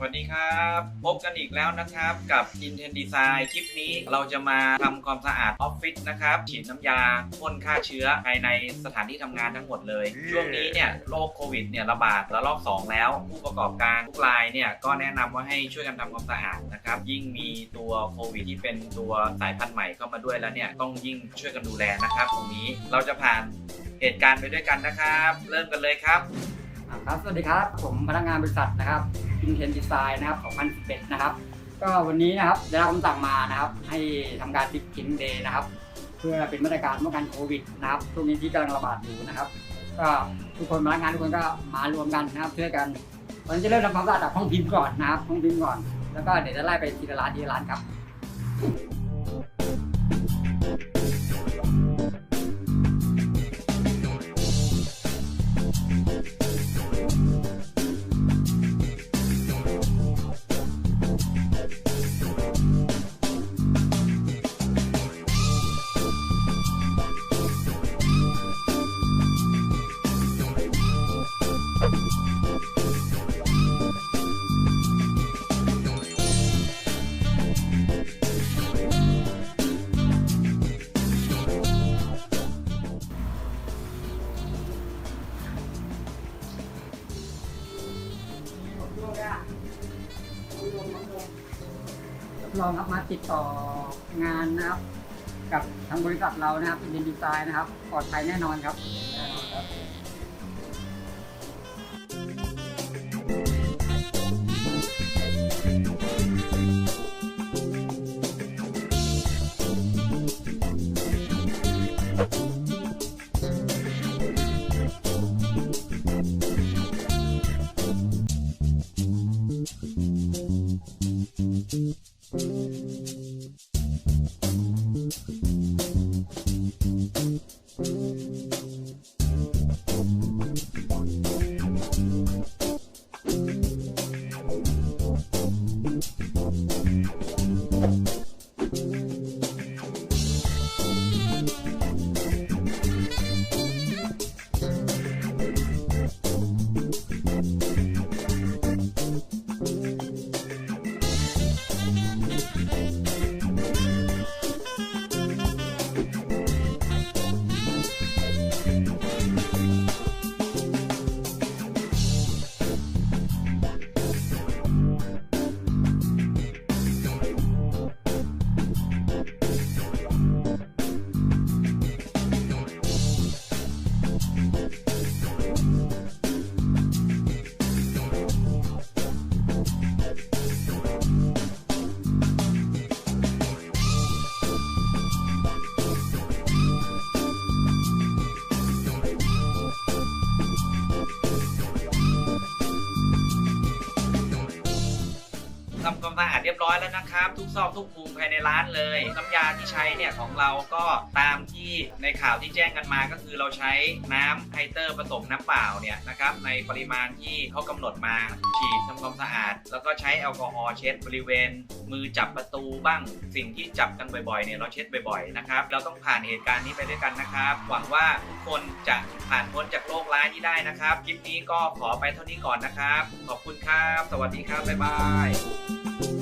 สวัสดีครับ พบกันอีกแล้วนะครับกับ Intent Design คลิปนี้เราจะมาทำความสะอาดออฟฟิศนะครับ ฉีดน้ำยาพ่นฆ่าเชื้อภายในสถานที่ทำงานทั้งหมดเลย ช่วงนี้เนี่ยโรคโควิดเนี่ยระบาดระลอก2 แล้ว ผู้ประกอบการทุกรายเนี่ยก็แนะนำว่าให้ช่วยกันทำความสะอาดนะครับ ยิ่งมีตัวโควิดที่เป็นตัวสายพันธุ์ใหม่เข้ามาด้วยแล้วเนี่ยต้องยิ่งช่วยกันดูแลนะครับ ตรงนี้เราจะผ่านเหตุการณ์ไปด้วยกันนะครับ เริ่มกันเลยครับอ่า ครับสวัสดีครับ ผมพนักงานบริษัทนะครับ Intent Design นะครับ2011นสิบเอ็ดนะครับ ก็วันนี้นะครับได้รับคำสั่งมานะครับ ให้ทำการติดทิ้งเดย์นะครับ เพื่อเป็นมาตรการป้องกันโควิดนะครับช่วงนี้ที่กำลังระบาดอยู่นะครับ ก็ทุกคนพนักงานทุกคนก็มารวมกันนะครับช่วยกันวันนี้จะเริ่มทำความสะอาดจากห้องพิมพ์ก่อนนะครับห้องพิมพ์ก่อน แล้วก็เดี๋ยวจะไล่ไปทีละร้านทีละร้านครับ รับรองครับมาติดต่องานนะครับ กับทางบริษัทเรานะครับเป็นดีไซน์นะครับปลอดภัยแน่นอนครับแน่นอนครับ ทำความสะอาดเรียบร้อยแล้วนะครับ ทุกซอกทุกมุมภายในร้านเลยน้ำยาที่ใช้เนี่ยของเราก็ตามที่ในข่าวที่แจ้งกันมาก็คือเราใช้น้ำไฮเตอร์ผสมน้ำเปล่าเนี่ยนะครับในปริมาณที่เขากำหนดมาฉีดทำความสะอาด แล้วก็ใช้แอลกอฮอล์เช็ดบริเวณ มือจับประตูบ้างสิ่งที่จับกันบ่อยๆเนี่ยเราเช็ดบ่อยๆนะครับเราต้องผ่านเหตุการณ์นี้ไปด้วยกันนะครับ หวังว่าทุกคนจะผ่านพ้นจากโรคร้ายนี้ได้นะครับคลิปนี้ก็ขอไปเท่านี้ก่อนนะครับ ขอบคุณครับ สวัสดีครับ บ๊ายบาย